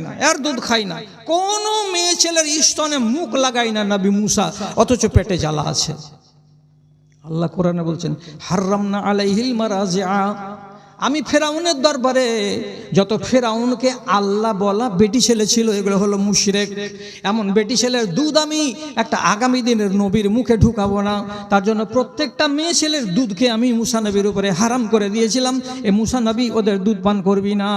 না দুধ খাই না। মেয়ে ছেলের স্তনে মুখ লাগাই না অথচ পেটে জ্বালা আছে। আল্লাহ বলছেন আলাইহিল আমি ফেরাউনের দরবারে, যত ফেরাউনকে আল্লাহ বলা বেটি ছেলে ছিল, এগুলো হলো মুশরেক। এমন বেটি ছেলের দুধ আমি একটা আগামী দিনের নবীর মুখে ঢুকাবো না। তার জন্য প্রত্যেকটা মেয়ে ছেলের দুধকে আমি মুসা নবীর উপরে হারাম করে দিয়েছিলাম। এ মুসা নবী ওদের দুধ পান করবি না।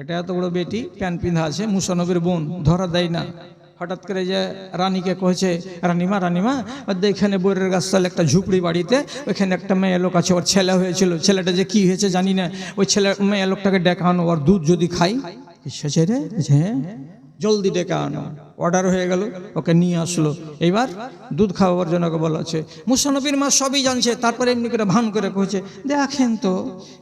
একটা এত বড় বেটি, প্যান পিঁধা আছে, মুসানবীর বোন, ধরা দেয় না। হঠাৎ করে যে রানীকে কহেছে রানীমা রানীমা এখানে বইয়ের গাছতলে একটা ঝুপড়ি বাড়িতে, ওইখানে একটা মেয়ে লোক আছে, ওর ছেলে হয়েছিল। ছেলেটা যে কি হয়েছে জানি না। ওই ছেলে, মেয়ে লোকটাকে ডেকানো ওর দুধ যদি খাই। রে? হ্যাঁ জলদি ডেকে আনো। অর্ডার হয়ে গেল, ওকে নিয়ে আসলো। এইবার দুধ খাওয়াবার জন্য ওকে বলা মুসানবীর মা সবই জানছে, তারপরে এমনি করে ভান করে কয়েছে দেখেন তো,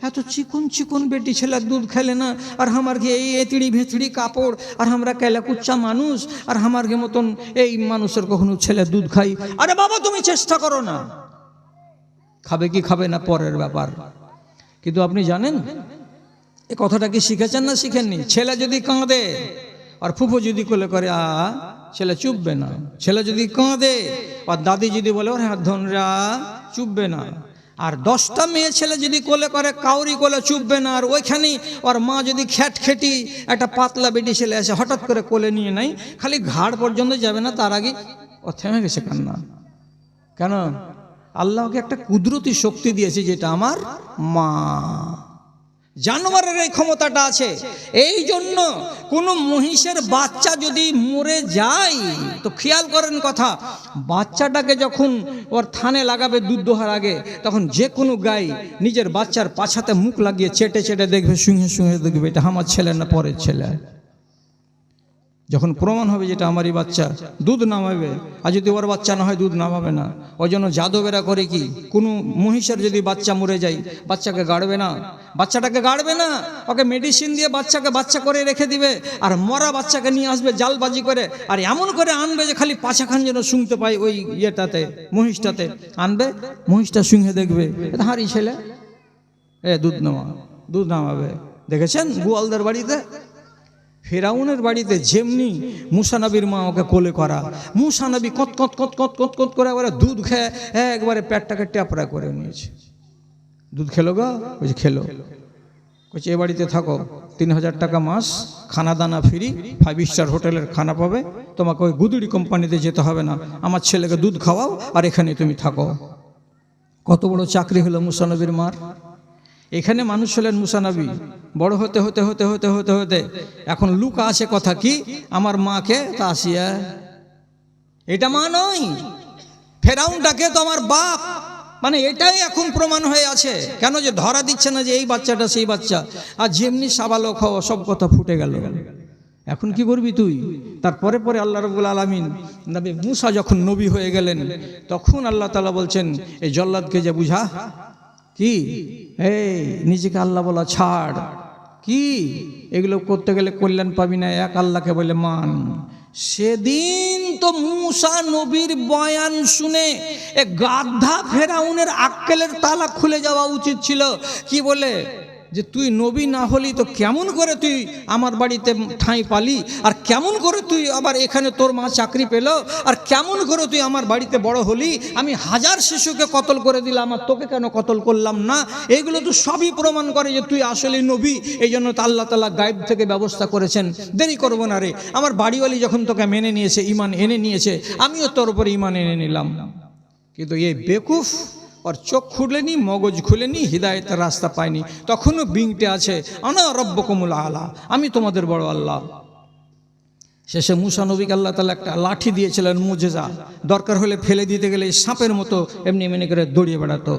এত চিকুন চিকুন বেটি ছেলের দুধ খেলে না, আর আমার ঘে এই এতিড়ি ভেতড়ি কাপড়, আর আমরা কেলা কুচ্চা মানুষ, আর আমার ঘে মতন এই মানুষের কখনো ছেলে দুধ খাই। আরে বাবা, তুমি চেষ্টা করো না। খাবে কি খাবে না, পরের ব্যাপার। কিন্তু আপনি জানেন, এ কথাটা কি শিখেছেন না শিখেননি? ছেলে যদি কাঁদে আর ফুফু যদি কোলে করে, আ, ছেলে চুপবে না। ছেলে যদি কাঁদে, আর দাদি যদি বলে, ওর হাত ধনরা চুপবে না। আর দশটা মেয়ে ছেলে যদি কোলে করে, কাউরি কোলে চুপবে না। আর ওইখানেই ওর মা যদি খ্যাট খেটি একটা পাতলা বেটি ছেলে আসে হঠাৎ করে কোলে নিয়ে নাই খালি ঘাড় পর্যন্ত যাবে না, তার আগে ও থেমে গেছে কান্না। কেন? আল্লাহকে একটা কুদরতি শক্তি দিয়েছে যেটা আমার মা। জানোয়ারের এই ক্ষমতাটা আছে। এই জন্য কোনো মহিষের বাচ্চা যদি মরে যায়, তো খেয়াল করেন কথা, বাচ্চাটাকে যখন ওর থানে লাগাবে দুধ দোহার আগে, তখন যে কোনো গাই নিজের বাচ্চার পাছাতে মুখ লাগিয়ে চেটে চেটে দেখবে শুঙে শুঙে দেখবে, এটা আমার ছেলে না পরের ছেলে। যখন প্রমাণ হবে যেটা আমারই বাচ্চা, দুধ নামাবে। আর যদি ওর বাচ্চা না হয়, দুধ নামাবে না। ওই জন্য যাদবেরা করে কি? কোনো মহিষের যদি বাচ্চা মরে যায়, বাচ্চাকে গাড়বে না। বাচ্চাটাকে গাড়বে না। ওকে মেডিসিন দিয়ে বাচ্চাকে বাচ্চা করে রেখে দিবে। আর মরা বাচ্চাকে নিয়ে আসবে জালবাজি করে। আর এমন করে আনবে যে খালি পাছাখান যেন শুনতে পায় ওই ইয়েটাতে, মহিষটাতে। আনবে, মহিষটা শুঙে দেখবে। হারি ছেলে। এ দুধ নামা, দুধ নামাবে। দেখেছেন গোয়ালদের বাড়িতে? ফেরাউনের বাড়িতে যেমনি মুসানবীর মা ওকে কোলে করা মুসানবী কত কত কত কত কত কত করে একবারে দুধ খেয়ে একবারে পেটটাকে ট্যাপড়া করে নিয়েছে। দুধ খেলো গো? বলছে খেলো। বলছে এ বাড়িতে থাকো, তিন হাজার টাকা মাস, খানা দানা ফ্রি ফাইভ স্টার হোটেলের খানা পাবে, তোমাকে ওই গুদুড়ি কোম্পানিতে যেতে হবে না, আমার ছেলেকে দুধ খাওয়াও আর এখানে তুমি থাকো। কত বড় চাকরি হলো মুসানবীর মার। এখানে মানুষ হলেন মুসানবী বড় হতে হতে হতে হতে হতে হতে। এখন লুকা আছে কথা কি? আমার মাকে তাসিয়া। এটা মা নয়। ফেরাউনটাকে তো আমার বাপ। মানে এটাই এখন প্রমাণ হয়ে আছে। কেন যে ধরা দিচ্ছে না যে এই বাচ্চাটা সেই বাচ্চা। আর যেমনি সাবালক হও সব কথা ফুটে গেল। এখন কি করবি তুই? তারপরে পরে আল্লাহ রবুল আলমিন নবী মুসা যখন নবী হয়ে গেলেন, তখন আল্লাহ তালা বলছেন, এই জল্লাদকে যে বুঝা কি? এই, নিজেকে আল্লাহ বলা ছাড়। কি? এগুলো করতে গেলে কল্যাণ পাবি না, এক আল্লাহকে বলে মান। সেদিন তো মুসা নবীর বয়ান শুনে এ গাধা ফেরাউনের আক্কেলের তালা খুলে যাওয়া উচিত ছিল। কি বলে? যে তুই নবী না হলি তো কেমন করে তুই আমার বাড়িতে ঠাঁই পালি? আর কেমন করে তুই আবার এখানে তোর মা চাকরি পেল? আর কেমন করে তুই আমার বাড়িতে বড় হলি? আমি হাজার শিশুকে কতল করে দিলাম আর তোকে কেন কতল করলাম না? এইগুলো তো সবই প্রমাণ করে যে তুই আসলে নবী। এই জন্য তো আল্লাহ তালা গাইব থেকে ব্যবস্থা করেছেন। দেরি করব না রে। আমার বাড়িওয়ালি যখন তোকে মেনে নিয়েছে ইমান এনে নিয়েছে, আমিও তোর উপরে ইমান এনে নিলাম। কিন্তু এই বেকুফ ওর চোখ খুলেনি মগজ খুলেনি হৃদায়তের রাস্তা পায়নি তখনও বিংটে আছে, আনা রব্বকমুল আলা, আমি তোমাদের বড় আল্লাহ। শেষে মুসা নবীকে আল্লাহ তালা একটা লাঠি দিয়েছিলেন, মুজেজা, দরকার হলে ফেলে দিতে গেলে সাপের মতো এমনি এমনি করে দৌড়িয়ে বেড়াতো।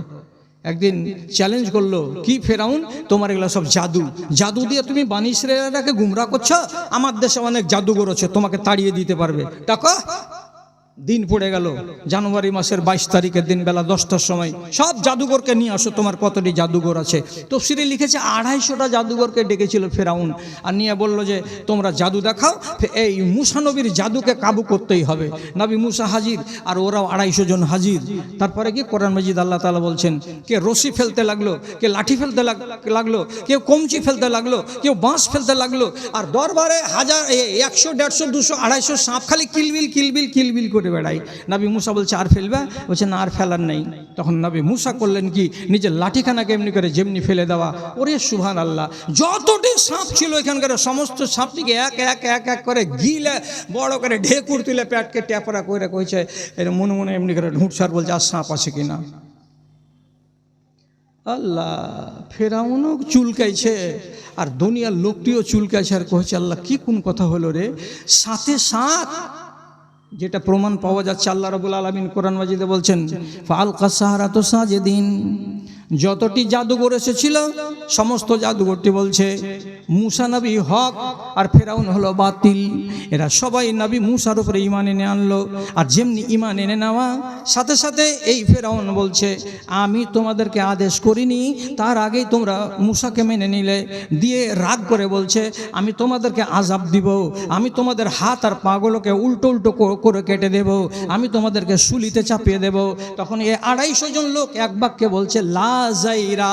একদিন চ্যালেঞ্জ করল, কি ফেরাউন, তোমার এগুলো সব জাদু? জাদু দিয়ে তুমি বানিসরাকে গুমরা করছ? আমার দেশে অনেক জাদুঘর আছে, তোমাকে তাড়িয়ে দিতে পারবে। টাকা দিন পড়ে গেল। জানুয়ারি মাসের বাইশ তারিখের দিন বেলা দশটার সময় সব জাদুঘরকে নিয়ে আসো, তোমার কতটি জাদুঘর আছে। তফসিরে লিখেছে, আড়াইশোটা জাদুঘরকে ডেকেছিল ফেরাউন আর নিয়ে বলল যে, তোমরা জাদু দেখাও এই মুসা নবীর জাদুকে কাবু করতেই হবে। নবী মুসা হাজির আর ওরাও আড়াইশো জন হাজির। তারপরে কি কোরআন মজিদ আল্লাহ তালা বলছেন, কে রশি ফেলতে লাগল, কে লাঠি ফেলতে লাগ- লাগল, কেউ কমচি ফেলতে লাগল, কেউ বাঁশ ফেলতে লাগল, আর দরবারে হাজার একশো, দেড়শো, দুশো, আড়াইশো সাপ খালি কিলবিল কিলবিল কিলবিল করে বেড়াই। নবী মুসা বলছে, আর ফেলবে? বলছে, না, আর ফেলার নেই। তখন নবী মুসা করলেন কি? নিজের লাঠিখানাকে এমনি করে যেমনি ফেলে দেওয়া। ওরে সুভান আল্লাহ যতটি সাপ ছিল এখানকার, সমস্ত সাপটিকে এক এক এক এক করে গিলে, বড় করে ঢেকুর তুলে প্যাটকে ট্যাপরা করে কইছে। এর মনে মনে এমনি করে ঢুঁটসার বলছে, আর সাপ আছে কিনা? আল্লাহ, ফেরাউনও চুলকাইছে, আর দুনিয়ার লোকটিও চুলকাইছে। আর কয়েছে আল্লাহ, কি কোন কথা হলো রে? সাথে সাত যেটা প্রমাণ পাওয়া যাচ্ছে আল্লাহ রবুল আলমিন কোরআন মাজিদে বলছেন ফাল কাসাহারা তো সাজেদিন। যতটি জাদুঘর এসেছিল, সমস্ত জাদুঘরটি বলছে, মুসা নবী হক আর ফেরাউন হলো বাতিল। এরা সবাই নবী মুসার উপরে ইমান এনে আনলো। আর যেমনি ইমান এনে নেওয়া, সাথে সাথে এই ফেরাউন বলছে, আমি তোমাদেরকে আদেশ করিনি, তার আগেই তোমরা মুসাকে মেনে নিলে। দিয়ে রাগ করে বলছে, আমি তোমাদেরকে আজাব দিব, আমি তোমাদের হাত আর পাগলকে উল্টো উল্টো করে কেটে দেব, আমি তোমাদেরকে শুলিতে চাপিয়ে দেব। তখন এ আড়াইশো জন লোক এক বাক্যে বলছে, লা যাইরা,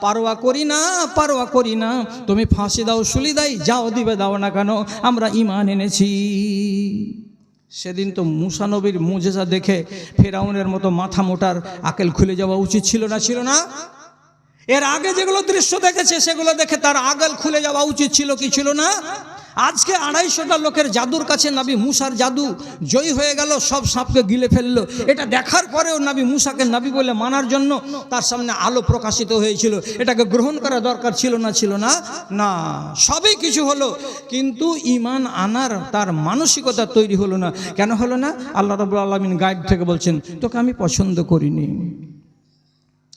পারোয়া করি না, পারোয়া করি না। তুমি ফাঁসি দাও শুলি দাই যাও দিবে, দাও না কেন? আমরা ইমান এনেছি। সেদিন তো মুসানবীর মুজেজা দেখে ফেরাউনের মতো মাথা মোটার আকেল খুলে যাওয়া উচিত ছিল না ছিল না? এর আগে যেগুলো দৃশ্য দেখেছে, সেগুলো দেখে তার আগল খুলে যাওয়া উচিত ছিল কি ছিল না? আজকে আড়াইশোটা লোকের জাদুর কাছে নাবি মুসার জাদু জয়ী হয়ে গেল, সব সাপকে গিলে ফেলল। এটা দেখার পরেও নাবি মুসাকে নাবি বলে মানার জন্য তার সামনে আলো প্রকাশিত হয়েছিল। এটাকে গ্রহণ করা দরকার ছিল না ছিল না? না। সবই কিছু হলো, কিন্তু ইমান আনার তার মানসিকতা তৈরি হলো না। কেন হলো না? আল্লাহ রবুল আলমিন গাইড থেকে বলছেন, তোকে আমি পছন্দ করিনি।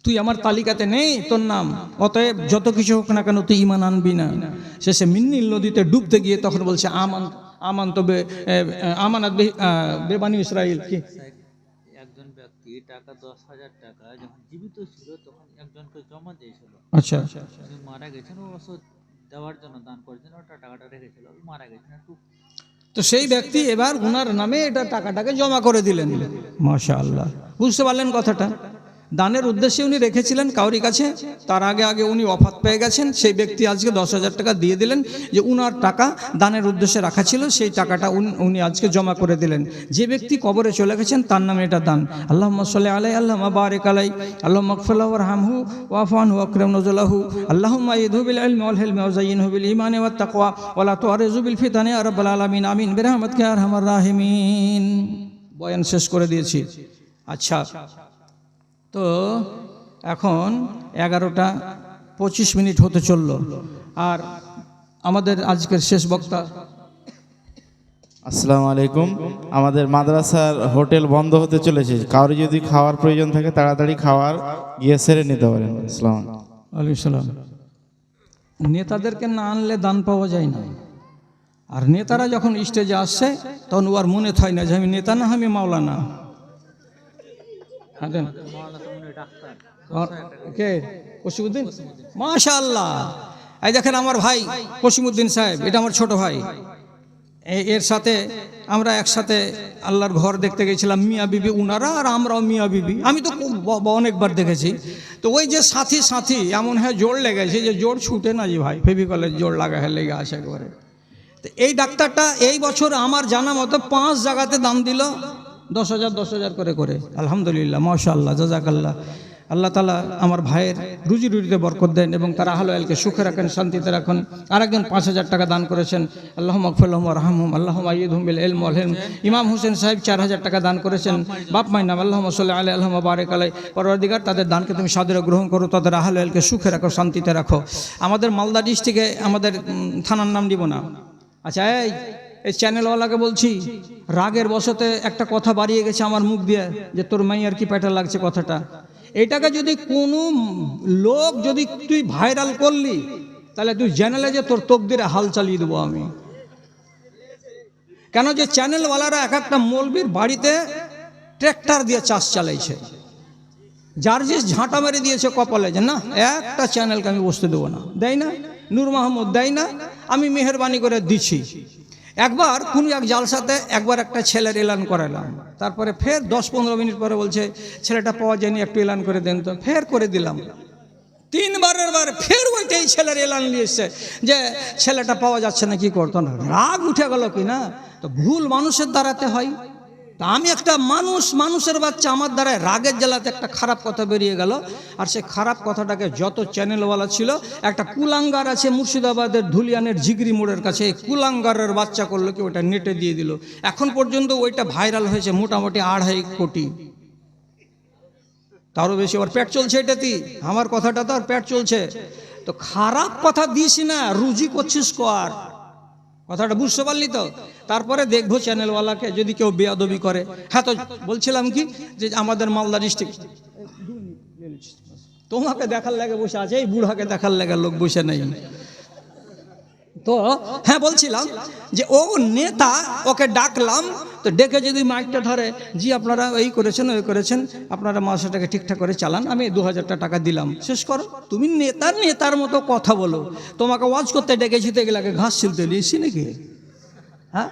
তুই আমার তালিকাতে নেই তোর নাম। অতএব যত কিছু হোক না কেন তুই ইমান আনবি না। শেষে মিন্নিল নদীতে ডুবতে গিয়ে তখন বলছে আমান আমান তো বে- বেবানি ইসরাইল। কি? একজন ব্যক্তি টাকা দশ হাজার টাকা যখন জীবিত ছিল তখন একজনকে জমা দিয়েছিল। আচ্ছা। মারা গেছেন ও ওষুধ দেওয়ার জন্য দান করেছেন ওটা টাকাটা রেখেছিল মারা গেছেন একটু তো সেই ব্যক্তি এবার ওনার নামে এটা টাকাটাকে জমা করে দিলেন। মাশা আল্লাহ বুঝতে পারলেন কথাটা? দানের উদ্দেশ্যে উনি রেখেছিলেন কাউরি কাছে, তার আগে আগে উনি অফাত পেয়ে গেছেন। সেই ব্যক্তি আজকে দশ হাজার টাকা দিয়ে দিলেন যে উনার টাকা দানের উদ্দেশ্যে রাখা ছিল, সেই টাকাটা উনি আজকে জমা করে দিলেন। যে ব্যক্তি কবরে চলে গেছেন, তার নামে এটা দান। আল্লাহ সাল্লাহ আলাই আল্লাহ বারেক আলাই আল্লাহ মকফুল্লাহ রামহু ওয়াফান আকরম নজলাহু। আল্লাহ মাইদু বিল ইলম ওয়াল হিলমি ওয়া তাকওয়া, ওয়া লা তুআরিজু বিল ফিতানি রাব্বাল আলামিন, আমিন। বিরহমাতিকা ইয়া আরহামার রাহিমিন। বয়ান শেষ করে দিয়েছি। আচ্ছা তো এখন এগারোটা পঁচিশ মিনিট হতে চলল। আর আমাদের আজকের শেষ বক্তা আসসালামু আলাইকুম। আমাদের মাদ্রাসার হোটেল বন্ধ হতে চলেছে। কারও যদি খাওয়ার প্রয়োজন থাকে তাড়াতাড়ি খাওয়ার গিয়ে সেরে নিতে পারেন। আসসালাম আলাইকুম। সালাম। নেতাদেরকে না আনলে দান পাওয়া যায় না। আর নেতারা যখন স্টেজে আসছে তখন ওর মনে হয় না যে আমি নেতা না আমি মাওলানা। দেন। আর কে? কসিমুদ্দিন? মাশা আল্লাহ এই দেখেন আমার ভাই কসিমুদ্দিন সাহেব এটা আমার ছোট ভাই। এর সাথে আমরা একসাথে আল্লাহর ঘর দেখতে গেছিলাম মিয়া বিবি উনারা আর আমরাও মিয়া বিবি। আমি তো অনেকবার দেখেছি। তো ওই যে সাথী সাথী এমন হ্যাঁ জোর লেগেছে যে জোর ছুটে না যে ভাই ফেভিকলের জোর লাগা হ্যাঁ লেগে আসে একবারে তো এই ডাক্তারটা এই বছর আমার জানা মতো পাঁচ জায়গাতে দাম দিল। দশ হাজার দশ হাজার করে করে। আলহামদুলিল্লাহ মাশাল্লাহ জাজাকাল্লাহ। আল্লাহ তালা আমার ভাইয়ের রুজি রুজিতে বরকত দেন এবং তারা আহলো আলকে সুখে রাখেন, শান্তিতে রাখুন। আরেকজন পাঁচ হাজার টাকা দান করেছেন। আল্লাহ মকফুল্লাহম রহমুম আল্লাহ আইদুম বিল এলম আলহেম ইমাম হোসেন সাহেব চার হাজার টাকা দান করেছেন। বাপ মাই মাইনাম আল্লাহ সাল্লাহ আলাই আল্লাহ বারেক আলাই পরবর্তীকার তাদের দানকে তুমি সাদরে গ্রহণ করো, তাদের আহলো আলকে সুখে রাখো, শান্তিতে রাখো। আমাদের মালদা ডিস্ট্রিক্টে আমাদের থানার নাম দিব না। আচ্ছা এই এই চ্যানেলওয়ালাকে বলছি, রাগের বসতে একটা কথা বাড়িয়ে গেছে আমার মুখ দিয়ে, যে তোর মাইয়ার কি প্যাটার লাগছে কথাটা। এটাকে যদি কোনো লোক যদি তুই ভাইরাল করলি, তাহলে তুই চ্যানেলে যে তোর তকদিরে হাল চালিয়ে দেবো আমি। কেন যে চ্যানেলওয়ালারা এক একটা মৌলবীর বাড়িতে ট্র্যাক্টর দিয়ে চাষ চালাইছে। যার যে ঝাঁটা মেরে দিয়েছে কপালে, যে না, একটা চ্যানেলকে আমি বসতে দেবো না। দেয় না? নূর মাহমুদ, দেয় না? আমি মেহরবানি করে দিচ্ছি একবার কোনো এক জালসাতে একবার একটা ছেলের এলান করালাম। তারপরে ফের দশ পনেরো মিনিট পরে বলছে, ছেলেটা পাওয়া যায়নি, একটু এলান করে দেন তো। ফের করে দিলাম। তিনবারের বার ফের ওইটাই ছেলের এলান নিয়ে যে, ছেলেটা পাওয়া যাচ্ছে না, কি করতো না? রাগ উঠে গেল কি না? তো ভুল মানুষের দ্বারাতে হয়। তা আমি একটা মানুষ, মানুষের বাচ্চা আমার দ্বারা রাগের জ্বালাতে একটা খারাপ কথা বেরিয়ে গেল। আর সেই খারাপ কথাটাকে যত চ্যানেলওয়ালা ছিল, একটা কুলাঙ্গার আছে মুর্শিদাবাদের ধুলিয়ানের জিগরি মোড়ের কাছে, এই কুলাঙ্গারের বাচ্চা করল কি ওটা নেটে দিয়ে দিল। এখন পর্যন্ত ওইটা ভাইরাল হয়েছে মোটামুটি আড়াই কোটি। তারও বেশি, ওর পেট চলছে এটাতেই আমার কথাটা তো আর পেট চলছে। তো খারাপ কথা দিস না, রুজি করছিস কর। কথাটা বুঝতে পারলি তো? তারপরে দেখব চ্যানেলওয়ালাকে যদি কেউ বেয়াদবি করে। হ্যাঁ তো, বলছিলাম কি? যে আমাদের মালদা ডিস্ট্রিক্ট তোমাকে দেখার লাগে বসে আছে, এই বুড়াকে দেখার লাগে লোক বসে নেই। তো হ্যাঁ বলছিলাম যে, ও নেতা, ওকে ডাকলাম, তো ডেকে যদি মাইকটা ধরে, জি, আপনারা এই করেছেন, ওই করেছেন, আপনারা মাসাটাকে ঠিকঠাক করে চালান, আমি দু হাজারটা টাকা দিলাম। শেষ করো, তুমি নেতার নেতার মতো কথা বলো। তোমাকে ওয়াজ করতে ডেকেছি, তো এগুলাকে ঘাস ছিলতে নিয়েছি নাকি? হ্যাঁ?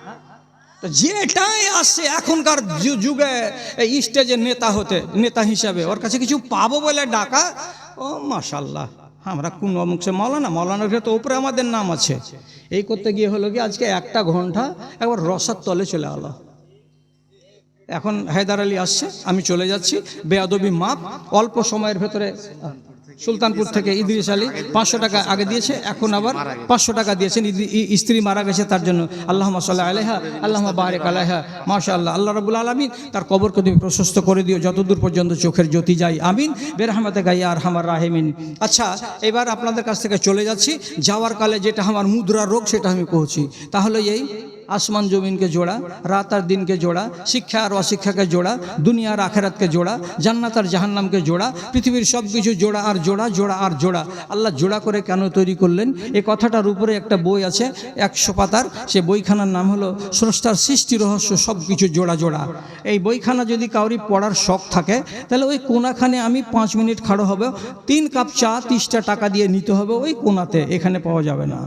তো যেটাই আসছে এখনকার যুগে, এই স্টেজের নেতা হতে, নেতা হিসাবে, ওর কাছে কিছু পাবো বলে ডাকা, ও মাশাল্লাহ। আমরা কোন অমুকছে মৌলানা মৌলানার ঘরে তো উপরে আমাদের নাম আছে। এই করতে গিয়ে হলো কি, আজকে একটা ঘণ্টা একবার রসার তলে চলে আলো। এখন হায়দার আলী আসছে, আমি চলে যাচ্ছি। বেয়াদবি মাপ, অল্প সময়ের ভেতরে সুলতানপুর থেকে ইদ্রিস আলী পাঁচশো টাকা আগে দিয়েছে, এখন আবার পাঁচশো টাকা দিয়েছেন। স্ত্রী মারা গেছে তার জন্য। আল্লাহ সাল্লাহ আলহা আল্লাহ বারেক আলাহা মাশা আল্লাহ আল্লাহ রবুল আলমিন তার কবরকে তুমি প্রশস্ত করে দিও, যতদূর পর্যন্ত চোখের জ্যোতি যায়। আমিন। বেরহামাতে গাইয়া আর হামার রাহেমিন। আচ্ছা এবার আপনাদের কাছ থেকে চলে যাচ্ছি। যাওয়ার কালে যেটা আমার মুদ্রা রোগ, সেটা আমি কহছি তাহলে এই আসমান জমিনকে জোড়া, রাত আর দিনকে জোড়া, শিক্ষা আর অশিক্ষাকে জোড়া, দুনিয়া আর আখেরাতকে জোড়া, জান্নাত আর জাহান্নামকে জোড়া, পৃথিবীর সব কিছু জোড়া আর জোড়া জোড়া আর জোড়া। আল্লাহ জোড়া করে কেন তৈরি করলেন? এ কথাটার উপরে একটা বই আছে, একশো পাতার। সে বইখানার নাম হলো স্রষ্টার সৃষ্টি রহস্য সব কিছু জোড়া জোড়া। এই বইখানা যদি কাউরি পড়ার শখ থাকে, তাহলে ওই কোনাখানে আমি পাঁচ মিনিট খাড়ো হবে, তিন কাপ চা তিরিশটা টাকা দিয়ে নিতে হবে, ওই কোনাতে, এখানে পাওয়া যাবে না।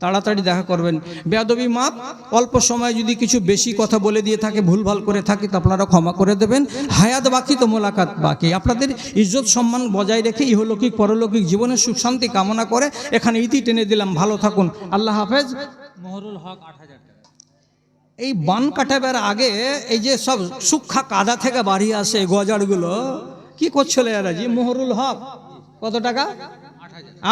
তাড়াতাড়ি দেখা করবেন। বেয়াদবি মাপ অল্প সময় যদি কিছু বেশি কথা বলে দিয়ে থাকে ভুলভাল করে থাকে তো আপনারা ক্ষমা করে দেবেন। হায়াত বাকি তো মোলাকাত বাকি। আপনাদের ইজ্জত সম্মান বজায় রেখে ইহলৌকিক পরলৌকিক জীবনের সুখ শান্তি কামনা করে এখানে ইতি টেনে দিলাম। ভালো থাকুন। আল্লাহ হাফেজ। মহরুল হক আট হাজার টাকা। এই বান কাটাবার আগে এই যে সব সুক্ষা কাদা থেকে বাড়িয়ে আসে গজারগুলো কি করছিল এরা জি? মোহরুল হক। কত টাকা?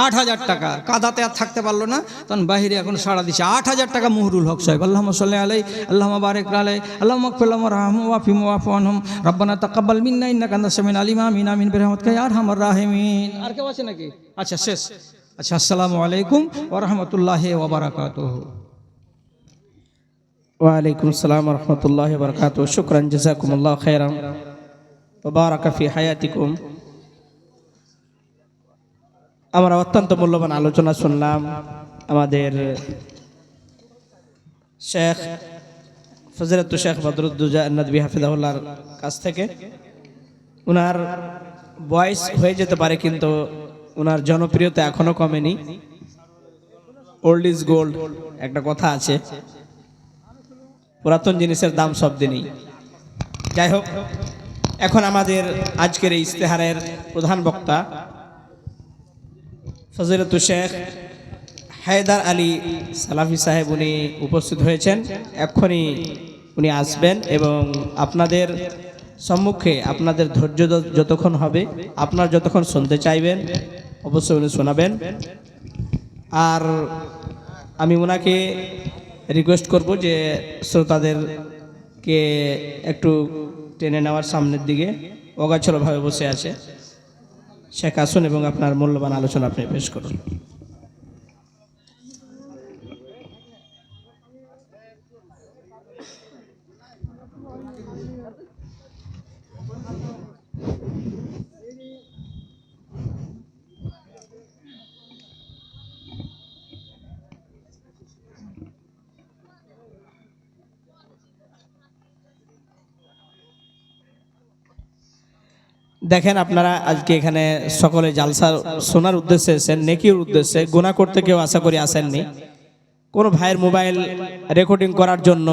আট হাজার টাকা। কাদাতে আর থাকতে পারল না। তখন বাহিরে এখন সাড়া দিচ্ছে আট হাজার টাকা মুহরুল হক সাহেব। আল্লাহ সাল্লাহ আলাই আল্লাহ বারেক আলাই আল্লাহ মকফিল্লাম রাহম ওয়াফিম ওয়াফানহম রব্বানা তাকাব্বাল মিন্না ইন্না কান্দা সামিন আলিমা। মিন আমিন বেরহমত কে আর হামার রাহিমিন। আর কেউ আছে নাকি? আচ্ছা শেষ। আচ্ছা আসসালামু আলাইকুম ওয়া রাহমাতুল্লাহি ওয়া বারাকাতুহু। ওয়ালাইকুম আসসালাম রহমতুল্লাহ বরকাত শুক্রান, জাজাকুমুল্লাহ খেরাম বারাক ফি হায়াতিকুম। আমরা অত্যন্ত মূল্যবান আলোচনা শুনলাম। আমাদের শেখ ফজরত শেখ বদরুদ্দুজা নদী হাফিজাহুল্লাহর কাছ থেকে। ওনার বয়স হয়ে যেতে পারে কিন্তু ওনার জনপ্রিয়তা এখনও কমেনি। ওল্ড ইজ গোল্ড একটা কথা আছে। পুরাতন জিনিসের দাম সব দিনই। যাই হোক, এখন আমাদের আজকের এই ইস্তেহারের প্রধান বক্তা ফজিলত শেখ হায়দার আলী সালাফি সাহেব উনি উপস্থিত হয়েছেন। এক্ষুনি উনি আসবেন এবং আপনাদের সম্মুখে আপনাদের ধৈর্য যতক্ষণ হবে, আপনার যতক্ষণ শুনতে চাইবেন, অবশ্যই উনি শোনাবেন। আর আমি ওনাকে রিকোয়েস্ট করব যে শ্রোতাদেরকে একটু টেনে নেওয়ার সামনের দিকে, অগাছলভাবে বসে আছে। শেখ আসুন এবং আপনার মূল্যবান আলোচনা আপনি পেশ করুন। দেখেন আপনারা আজকে এখানে সকলে জালসা শোনার উদ্দেশ্যে এসেছেন, নেকির উদ্দেশ্যে। গুণা করতে কেউ আশা করি আসেননি। কোনো ভাইয়ের মোবাইল রেকর্ডিং করার জন্য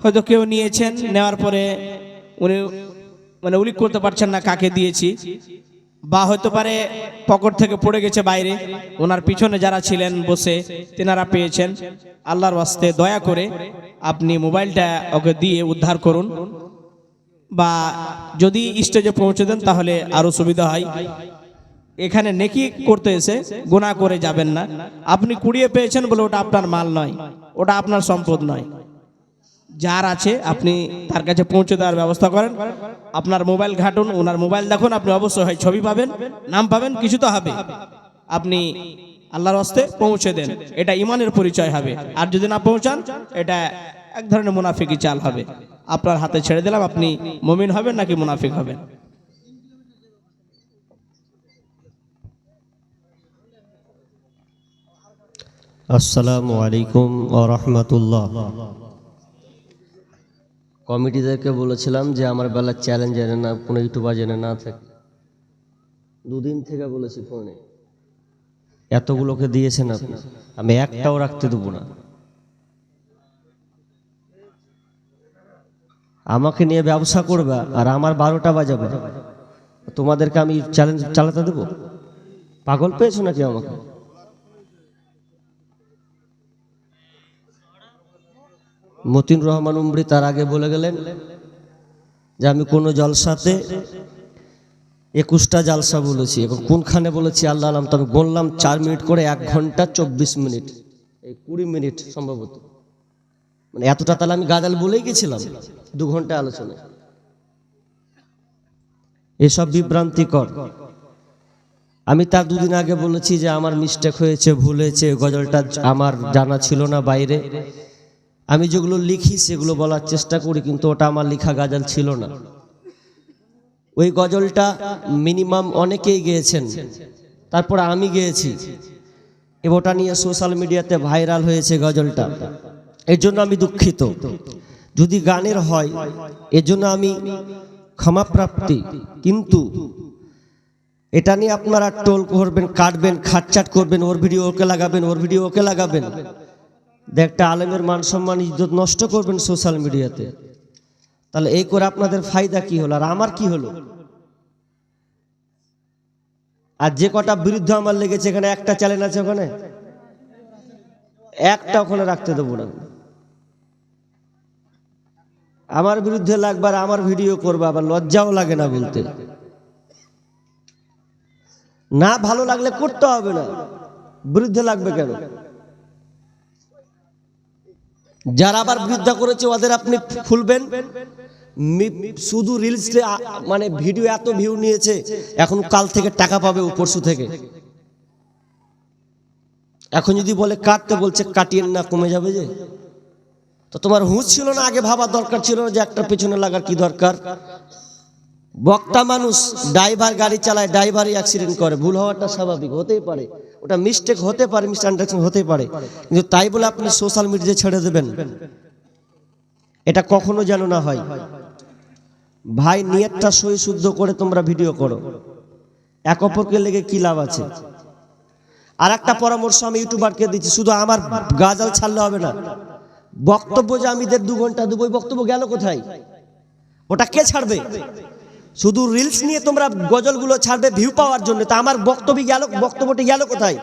হয়তো কেউ নিয়েছেন, নেওয়ার পরে উনি মানে উল্লেখ করতে পারছেন না কাকে দিয়েছি। বা হয়তো পারে পকেট থেকে পড়ে গেছে বাইরে, ওনার পিছনে যারা ছিলেন বসে তেনারা পেয়েছেন। আল্লাহর ওয়াস্তে দয়া করে আপনি মোবাইলটা ওকে দিয়ে উদ্ধার করুন। বা যদি স্টেজে পৌঁছে দেন, তাহলে আরও সুবিধা হয়। এখানে নেকি করতে এসে গুণা করে যাবেন না। আপনি কুড়িয়ে পেয়েছেন বলে ওটা আপনার মাল নয়, ওটা আপনার সম্পদ নয়। যার আছে, আপনি তার কাছে পৌঁছে দেওয়ার ব্যবস্থা করেন। আপনার মোবাইল ঘাটুন, ওনার মোবাইল দেখুন, আপনি অবশ্যই হয় ছবি পাবেন, নাম পাবেন, কিছু তো হবে। আপনি আল্লাহর হস্তে পৌঁছে দেন, এটা ইমানের পরিচয় হবে। আর যদি না পৌঁছান, এটা এক ধরনের মুনাফিকি চাল হবে। আপনার হাতে ছেড়ে দিলাম আপনি মমিন হবেন নাকি মুনাফিক হবেন? আসসালামু আলাইকুম রহমতুল্লাহ। কমিটিদেরকে বলেছিলাম যে আমার বেলার চ্যালেঞ্জ জেনে না কোনো ইউটিউবার জেনে না থাকে। দুদিন থেকে বলেছি ফোনে। এতগুলোকে দিয়েছেন আপনি। আমি একটাও রাখতে দেবো না। আমাকে নিয়ে ব্যবসা করবে আর আমার বারোটা বাজাবে। তোমাদেরকে আমি চ্যালেঞ্জ চালাতে দেবো? পাগল পেয়েছ নাকি আমাকে? মতিন রহমান উমরি তার আগে বলে গেলেন যে আমি কোনো জলসাতে একুশটা জালসা বলেছি এবং কোনখানে বলেছি আল্লাহ আলাম তো আমি বললাম চার মিনিট করে এক ঘণ্টা চব্বিশ মিনিট। এই কুড়ি মিনিট সম্ভবত। মানে এতটা তাহলে আমি গাজাল বলেই গেছিলাম। দু ঘণ্টা আলোচনা। এসব বিভ্রান্তিকর। আমি তার দুদিন আগে বলেছি যে আমার মিস্টেক হয়েছে, ভুল হয়েছে গজলটা আমার জানা ছিল না বাইরে। আমি যেগুলো লিখি সেগুলো বলার চেষ্টা করি, কিন্তু ওটা আমার লেখা গাজাল ছিল না। ওই গজলটা মিনিমাম অনেকেই গেয়েছেন। তারপর আমি গেয়েছি। এবং ওটা নিয়ে সোশ্যাল মিডিয়াতে ভাইরাল হয়েছে গজলটা। এর জন্য আমি দুঃখিত। যদি গানের হয় এর জন্য আমি ক্ষমাপ্রাপ্তি। কিন্তু এটা নিয়ে আপনারা টোল করবেন, কাটবেন খাটচাট করবেন, ওর ভিডিও ওকে লাগাবেন, ওর ভিডিও ওকে লাগাবেন। একটা আলেমের মান সম্মান, ইজ্জত নষ্ট করবেন সোশ্যাল মিডিয়াতে। তাহলে এই করে আপনাদের ফায়দা কি হলো? আর আমার কি হলো? আর যে কটা বিরুদ্ধ আমার লেগেছে এখানে, একটা চ্যালেঞ্জ আছে ওখানে? একটা ওখানে রাখতে দেবো না। আমার বিরুদ্ধে লাগবে আর আমার ভিডিও করবে, আবার লজ্জাও লাগে না বলতে। না ভালো লাগলে করতে হবে না। বিরুদ্ধে লাগবে কেন? যারা আবার বিরুদ্ধা করেছে, ওদের আপনি খুলবেন। মি- শুধু রিলস মানে ভিডিও এত ভিউ নিয়েছে, এখন কাল থেকে টাকা পাবে পরশু থেকে। এখন যদি বলে কাটতে বলছে, কাটিয়েন না, কমে যাবে যে। তো তোমার হুঁশ ছিল না, আগে ভাবার দরকার ছিল যে একটা পেছনে লাগার কি দরকার? বক্তা মানুষ ড্রাইভার গাড়ি চালায়, ড্রাইভারই অ্যাক্সিডেন্ট করে। ভুল হওয়াটা স্বাভাবিক, হতেই পারে। ওটা মিস্টেক হতে পারে মিস আন্ডারস্ট্যান্ডিং হতেই পারে। কিন্তু তাই বলে আপনি সোশ্যাল মিডিয়ায় ছেড়ে দেবেন। এটা কখনো যেন না হয়। ভাই, নিয়তটা সই শুদ্ধ করে তোমরা ভিডিও করো। এক অপরকে লেগে কি লাভ আছে? আর একটা পরামর্শ আমি ইউটিউবারকে দিচ্ছি, শুধু আমার গাজাল ছাড়লে হবে না। বক্তব্য যে আমি দেড় দু ঘণ্টা দেবো, ওই বক্তব্য গেল কোথায়? ওটা কে ছাড়বে? শুধু রিলস নিয়ে তোমরা গজলগুলো ছাড়বে ভিউ পাওয়ার জন্য, তা আমার বক্তব্য গেল, বক্তব্যটি গেল কোথায়?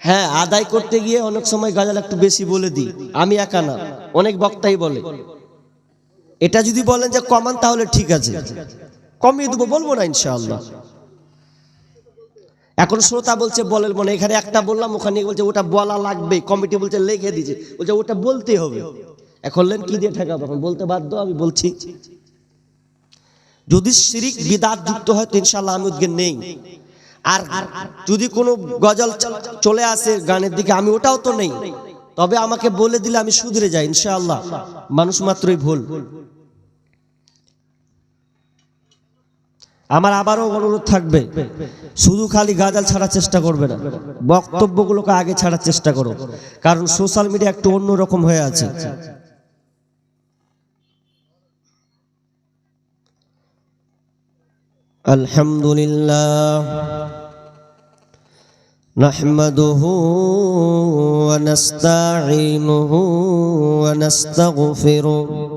হ্যাঁ আদায় করতে গিয়ে অনেক সময় গাজাল একটু বেশি বলে দিই। আমি একা না, অনেক বক্তাই বলে। এটা যদি বলেন যে কমান, তাহলে ঠিক আছে। কমিয়ে দেবো বলব না ইনশাআল্লাহ। এখন শ্রোতা বলছে বলেন মনে এখানে একটা বললাম ওখানে বলছে ওটা বলা লাগবে কমিটি বলছে লিখে দিয়েছে বলছে ওটা বলতে হবে। এখন লেন কি দিয়ে ঠেকাবো? এখন বলতে বাধ্য আমি বলছি যদি শিরিক বিদাত যুক্ত হয় তো ইনশাল্লাহ আমি উদ্গে নেই। আর যদি কোনো গজল চলে আসে গানের দিকে আমি ওটাও তো নেই। তবে আমাকে বলে দিলে আমি শুধরে যাই ইনশাআল্লাহ। মানুষ মাত্রই ভুল। আমার আবারও অনুরোধ থাকবে শুধু খালি গাজাল ছাড়ার চেষ্টা করবে না বক্তব্যগুলোকে আগে ছাড়ার চেষ্টা করো কারণ সোশ্যাল মিডিয়া একটু অন্যরকম হয়ে আছে الحمد لله نحمده ونستعينه ونستغفره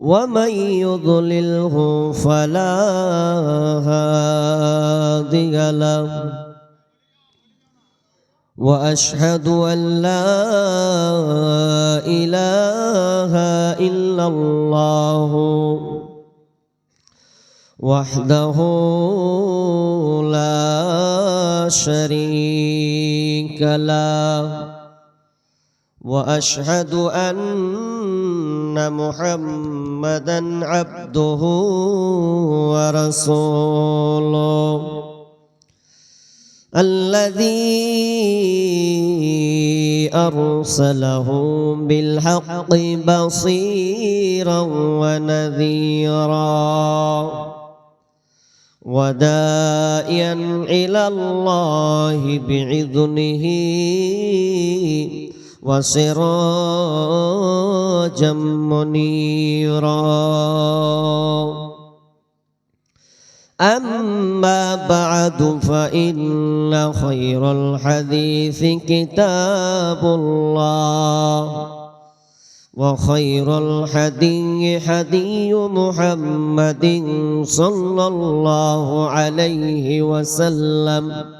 ومن يضلله فلا هادي له. وأشهد أن لا إله إلا الله وحده لا شريك له. وأشهد أن محمدا عبده ورسوله. الذي أرسله بالحق بصيرا ونذيرا ودائيا إلى الله بإذنه وسراجا منيرا أما بعد فإن خير الحديث كتاب الله وخير الحدي حدي محمد صلى الله عليه وسلم.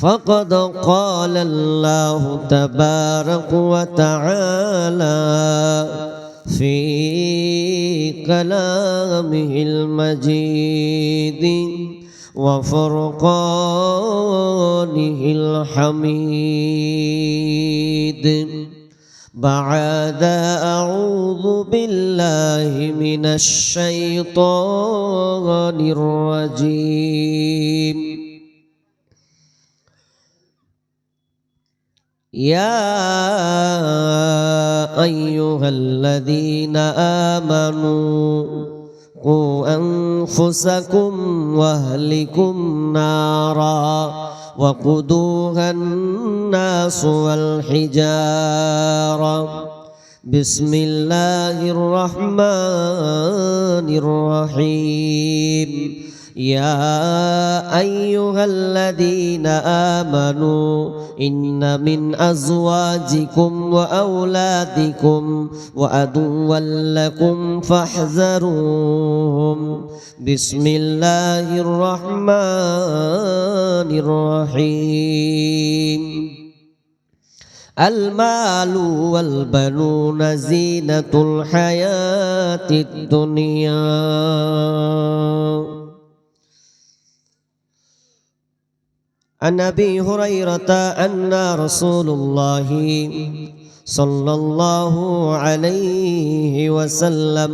فقد قال الله تبارك وتعالى في كلامه المجيد وفرقانه الحميد. بعد أعوذ بالله من الشيطان الرجيم. يا أيها الذين آمنوا قوا أنفسكم وأهلكم نارا وقدوها الناس والحجارة بسم الله الرحمن الرحيم يا أيها الذين آمنوا إن من أزواجكم وأولادكم وأدوا لكم فاحذروهم. بسم الله الرحمن الرحيم. المال والبنون زينة الحياة الدنيا. عن ابي هريره ان رسول الله صلى الله عليه وسلم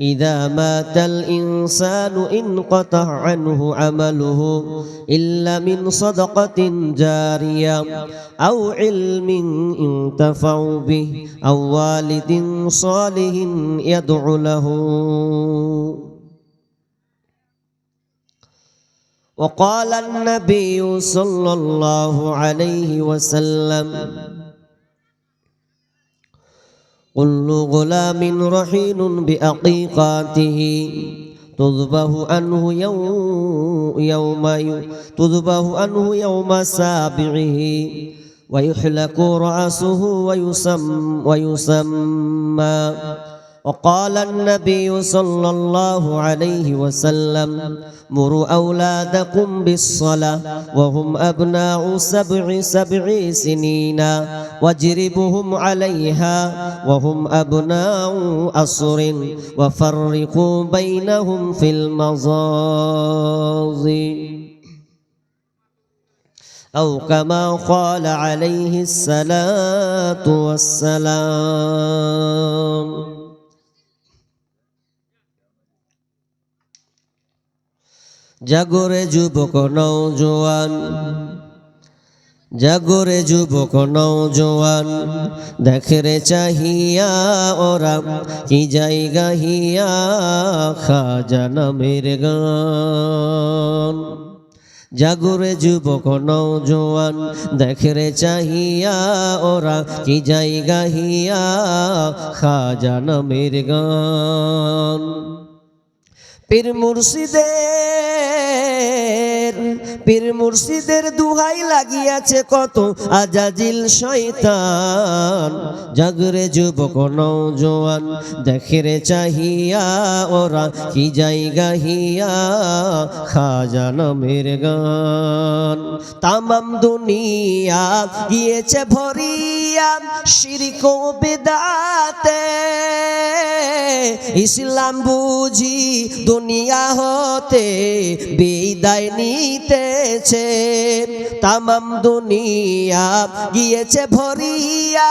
اذا مات الانسان انقطع عنه عمله الا من صدقه جاريه او علم انتفع به او والد صالح يدعو له وقال النبي صلى الله عليه وسلم كل غلام رحين بأقيقاته تذبه عنه يوم, تذبه عنه يوم سابعه ويحلق رأسه ويسم ويسمى وقال النبي صلى الله عليه وسلم مروا أولادكم بالصلاة وهم أبناء سبع سبع سنين واجربهم عليها وهم أبناء أصر وفرقوا بينهم في المضاجع أو كما قال عليه الصلاة والسلام. জাগরে যুবক নৌজোয়ান জাগরে যুবক নৌজোয়ান দেখে রে চাহিয়া ওরা কি জায়গা হিয়া খাজা নামের গান। জাগরে যুবক নৌজোয়ান দেখে রে চাহিয়া ওরা কি জায়গা হিয়া খাজা নামের গান। পীর মুর্শিদের পীর মুর্শিদের দুহাই লাগিয়াছে কত আজাজিল শয়তান। জাগরে যুবক নৌজোয়ান দেখে রে চাহিয়া ওরা কি জায়গা হিয়া, খাজা নামের গান। তামাম দুনিয়া গিয়েছে ভরিয়া, শিরিক বেদাতে। ইসলাম বুঝি দুনিয়া হতে বিদায় নিতেছে। তামাম দুনিয়া গিয়েছে ভরিয়া।